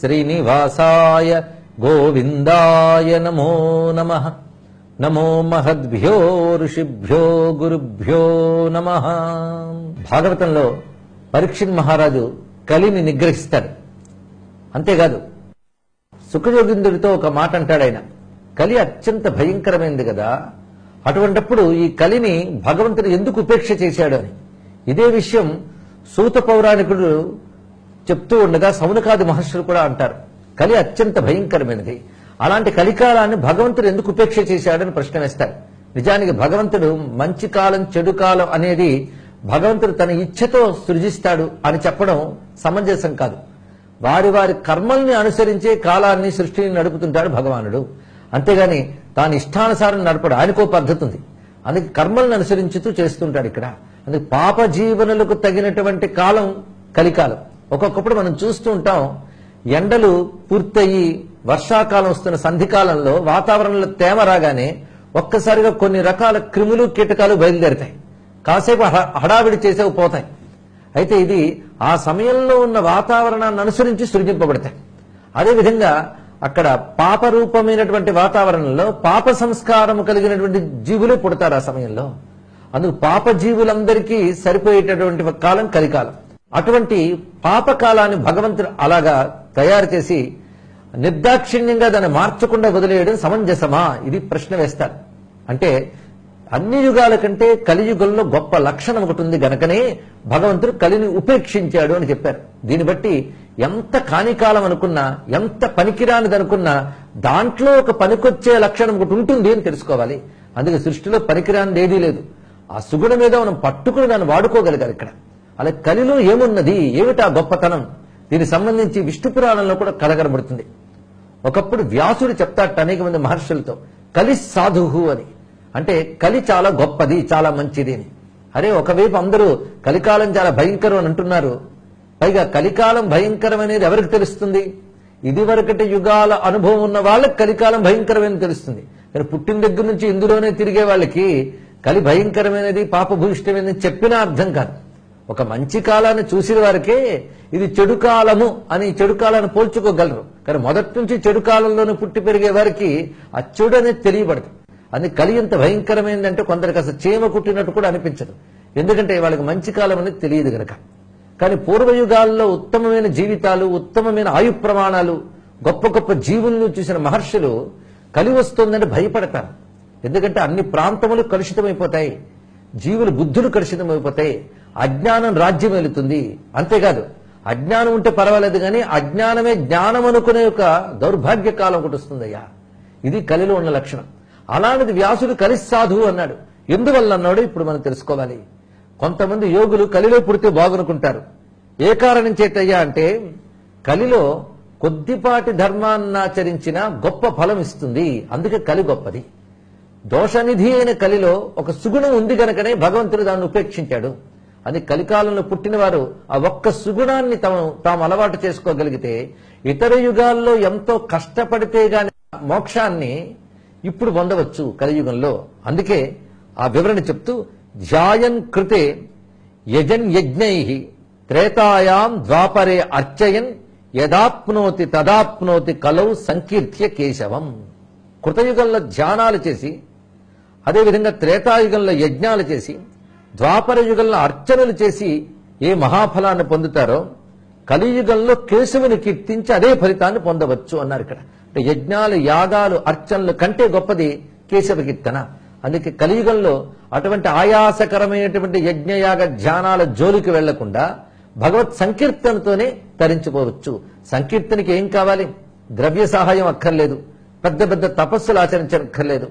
శ్రీనివాసాయ గోవిందాయ నమో నమ. నమో మహద్భ్యో ఋషిభ్యో గురుభ్యో నమ. భాగవతంలో పరీక్షిత్ మహారాజు కలిని నిగ్రహిస్తాడు. అంతేకాదు సుఖయోగిందుడితో ఒక మాట అంటాడు ఆయన కలి అత్యంత భయంకరమైనది కదా అటువంటప్పుడు ఈ కలిని భగవంతుడు ఎందుకు ఉపేక్ష చేశాడు అని. ఇదే విషయం సూత పౌరాణికుడు చెప్తూ ఉండగా సౌనకాది మహర్షులు కూడా అంటారు కలి అత్యంత భయంకరమైనది. అలాంటి కలికాలాన్ని భగవంతుడు ఎందుకు ఉపేక్ష చేశాడని ప్రశ్న వేస్తారు నిజానికి భగవంతుడు మంచి కాలం చెడు కాలం అనేది భగవంతుడు తన ఇచ్ఛతో సృజిస్తాడు అని చెప్పడం సమంజసం కాదు. వారి వారి కర్మల్ని అనుసరించే కాలాన్ని సృష్టిని నడుపుతుంటాడు భగవానుడు. అంతేగాని తాను ఇష్టానుసారం నడపడు. ఆయనకో పద్ధతి ఉంది. అందుకే కర్మల్ని అనుసరించుతూ చేస్తుంటాడు ఇక్కడ. అందుకే పాప జీవనులకు తగినటువంటి కాలం కలికాలం. ఒక్కొక్కప్పుడు మనం చూస్తూ ఉంటాం ఎండలు పూర్తయి వర్షాకాలం వస్తున్న సంధికాలంలో వాతావరణంలో తేమ రాగానే ఒక్కసారిగా కొన్ని రకాల క్రిములు కీటకాలు బయలుదేరుతాయి. కాసేపు హడావిడి చేసేవి పోతాయి. అయితే ఇది ఆ సమయంలో ఉన్న వాతావరణాన్ని అనుసరించి సృజింపబడతాయి. అదేవిధంగా అక్కడ పాప రూపమైనటువంటి వాతావరణంలో పాప సంస్కారం కలిగినటువంటి జీవులు పుడతారు ఆ సమయంలో. అందుకు పాప జీవులందరికీ సరిపోయేటటువంటి కాలం కలికాలం. అటువంటి పాపకాలాన్ని భగవంతుడు అలాగా తయారు చేసి నిర్దాక్షిణ్యంగా దాన్ని మార్చకుండా వదిలేయడం సమంజసమా? ఇది ప్రశ్న వేస్తారు. అంటే అన్ని యుగాల కంటే కలియుగంలో గొప్ప లక్షణం ఒకటి ఉంది గనకనే భగవంతుడు కలిని ఉపేక్షించాడు అని చెప్పారు. దీన్ని బట్టి ఎంత కానికాలం అనుకున్నా ఎంత పనికిరానిది అనుకున్నా దాంట్లో ఒక పనికొచ్చే లక్షణం ఒకటి ఉంటుంది అని తెలుసుకోవాలి. అందుకే సృష్టిలో పనికిరానిది ఏదీ లేదు. ఆ సుగుణ మీద మనం పట్టుకుని దాన్ని వాడుకోగలిగారు ఇక్కడ. అలా కలిలో ఏమున్నది? ఏమిటా గొప్పతనం? దీనికి సంబంధించి విష్ణు పురాణంలో కూడా కలగనబడుతుంది ఒకప్పుడు వ్యాసుడు చెప్తాట అనేక మంది మహర్షులతో కలి సాధువు అని. అంటే కలి చాలా గొప్పది చాలా మంచిది అని. అరే ఒకవైపు అందరూ కలికాలం చాలా భయంకరం అని అంటున్నారు. పైగా కలికాలం భయంకరం అనేది ఎవరికి తెలుస్తుంది? ఇది వరకటి యుగాల అనుభవం ఉన్న వాళ్ళకి కలికాలం భయంకరమైన తెలుస్తుంది. కానీ పుట్టిన దగ్గర నుంచి ఇందులోనే తిరిగే వాళ్ళకి కలి భయంకరమైనది పాపభూయిష్టమైనది చెప్పినా అర్థం కాదు. ఒక మంచి కాలాన్ని చూసిన వారికే ఇది చెడు కాలము అని చెడు కాలాన్ని పోల్చుకోగలరు. కానీ మొదటి నుంచి చెడు కాలంలోనే పుట్టి పెరిగే వారికి ఆ చెడు అనేది తెలియబడదు. అది కలి ఎంత భయంకరమైందంటే కొందరికి అసలు చీమ కుట్టినట్టు కూడా అనిపించదు. ఎందుకంటే వాళ్ళకి మంచి కాలం అనేది తెలియదు గనక. కానీ పూర్వయుగాల్లో ఉత్తమమైన జీవితాలు ఉత్తమమైన ఆయు ప్రమాణాలు గొప్ప గొప్ప జీవులను చూసిన మహర్షులు కలి వస్తుందని భయపడతారు. ఎందుకంటే అన్ని ప్రాంతములు కలుషితమైపోతాయి. జీవులు బుద్ధులు కలుషితమైపోతాయి అజ్ఞానం రాజ్యం వెళుతుంది అంతేకాదు అజ్ఞానం ఉంటే పర్వాలేదు కానీ అజ్ఞానమే జ్ఞానం అనుకునే ఒక దౌర్భాగ్య కాలం ఒకటి వస్తుందయ్యా. ఇది కలిలో ఉన్న లక్షణం. అలాంటిది వ్యాసుడు కలి సాధువు అన్నాడు. ఎందువల్ల అన్నాడు ఇప్పుడు మనం తెలుసుకోవాలి. కొంతమంది యోగులు కలిలో పుడితే బాగునుకుంటారు. ఏ కారణం చేతయ్యా అంటే కలిలో కొద్దిపాటి ధర్మాన్నాచరించిన గొప్ప ఫలం ఇస్తుంది. అందుకే కలి గొప్పది. దోషనిధి అయిన కలిలో ఒక సుగుణం ఉంది గనకనే భగవంతుడు దాన్ని ఉపేక్షించాడు. అది కలికాలంలో పుట్టిన వారు ఆ ఒక్క సుగుణాన్ని తమను తాము అలవాటు చేసుకోగలిగితే ఇతర యుగాల్లో ఎంతో కష్టపడితే గాని మోక్షాన్ని ఇప్పుడు పొందవచ్చు కలియుగంలో. అందుకే ఆ వివరణ చెప్తూ ధ్యాయన్ కృతే యజన్ యజ్ఞై త్రేతాయాం ద్వాపరే అర్చయన్ యదాప్నోతి తదాప్నోతి కలౌ సంకీర్త్య కేశవం. కృతయుగంలో ధ్యానాలు చేసి అదేవిధంగా త్రేతాయుగంలో యజ్ఞాలు చేసి ద్వాపర యుగంలో అర్చనలు చేసి ఏ మహాఫలాన్ని పొందుతారో కలియుగంలో కేశవుని కీర్తించి అదే ఫలితాన్ని పొందవచ్చు అన్నారు ఇక్కడ. అంటే యజ్ఞాలు యాగాలు అర్చనలు కంటే గొప్పది కేశవ కీర్తన. అందుకే కలియుగంలో అటువంటి ఆయాసకరమైనటువంటి యజ్ఞయాగ ధ్యానాల జోలికి వెళ్ళకుండా భగవత్ సంకీర్తనతోనే తరించుకోవచ్చు సంకీర్తనకి ఏం కావాలి? ద్రవ్య సహాయం అక్కర్లేదు. పెద్ద పెద్ద తపస్సులు ఆచరించక్కర్లేదు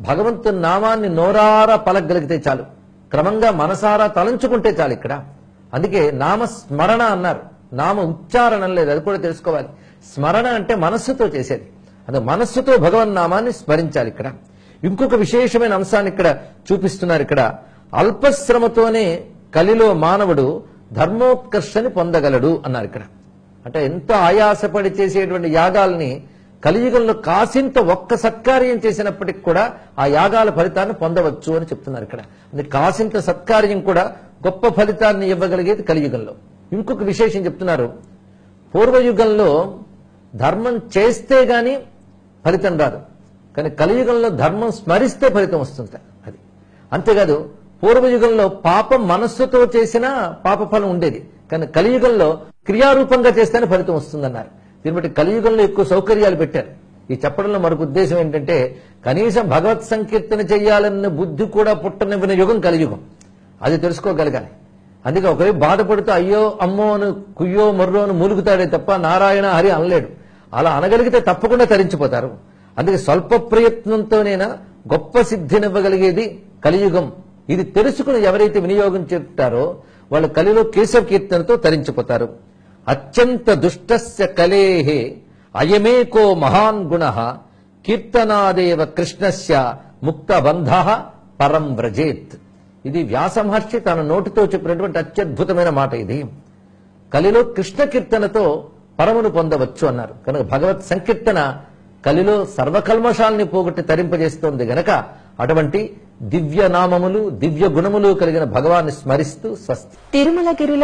భగవంతుని నామాన్ని నోరారా పలకగలిగితే చాలు. క్రమంగా మనసారా తలంచుకుంటే చాలు ఇక్కడ. అందుకే నామ స్మరణ అన్నారు. నామ ఉచ్చారణం లేదు అది కూడా తెలుసుకోవాలి. స్మరణ అంటే మనస్సుతో చేసేది. అది మనస్సుతో భగవన్ నామాన్ని స్మరించాలి ఇక్కడ. ఇంకొక విశేషమైన అంశాన్ని ఇక్కడ చూపిస్తున్నారు ఇక్కడ. అల్పశ్రమతోనే కలిలో మానవుడు ధర్మోత్కర్షని పొందగలడు అన్నారు ఇక్కడ. అంటే ఎంతో ఆయాసపడి చేసేటువంటి యాగాల్ని కలియుగంలో కాసింత ఒక్క సత్కార్యం చేసినప్పటికి కూడా ఆ యాగాల ఫలితాన్ని పొందవచ్చు అని చెప్తున్నారు ఇక్కడ. అది కాసింత సత్కార్యం కూడా గొప్ప ఫలితాన్ని ఇవ్వగలిగేది కలియుగంలో. ఇంకొక విశేషం చెప్తున్నారు. పూర్వయుగంలో ధర్మం చేస్తే గాని ఫలితం రాదు. కానీ కలియుగంలో ధర్మం స్మరిస్తే ఫలితం వస్తుంది అది. అంతేకాదు పూర్వయుగంలో పాపం మనస్సుతో చేసినా పాప ఫలం ఉండేది. కానీ కలియుగంలో క్రియారూపంగా చేస్తేనే ఫలితం వస్తుందన్నారు. దీన్ని బట్టి కలియుగంలో ఎక్కువ సౌకర్యాలు పెట్టారు. ఈ చెప్పడంలో మరొక ఉద్దేశం ఏంటంటే కనీసం భగవత్ సంకీర్తన చేయాలన్న బుద్ధి కూడా పుట్టనివ్విన యుగం కలియుగం. అది తెలుసుకోగలగాలి. అందుకే ఒకరి బాధపడుతూ అయ్యో అమ్మో అని కుయ్యో మర్రో అని మూలుగుతాడే తప్ప నారాయణ హరి అనలేడు. అలా అనగలిగితే తప్పకుండా తరించిపోతారు. అందుకే స్వల్ప ప్రయత్నంతోనైనా గొప్ప సిద్ధినివ్వగలిగేది కలియుగం. ఇది తెలుసుకుని ఎవరైతే వినియోగం చేస్తారో వాళ్ళు కలిలో కేశవ కీర్తనతో తరించిపోతారు. అత్యంత దుష్టస్య కలేహే అయమేకో మహాన్ గుణ కీర్తనాదేవ కృష్ణస్య ముక్త బంధ పరం వ్రజేత్. ఇది వ్యాస మహర్షి తన నోటితో చెప్పినటువంటి అత్యద్భుతమైన మాట ఇది. కలిలో కృష్ణ కీర్తనతో పరమును పొందవచ్చు అన్నారు. కనుక భగవత్ సంకీర్తన కలిలో సర్వకల్మషాల్ని పోగొట్టి తరింపజేస్తోంది గనక అటువంటి దివ్య నామములు దివ్య గుణములు కలిగిన భగవాన్ని స్మరిస్తూ స్వస్తి. తిరుమలగిరిలో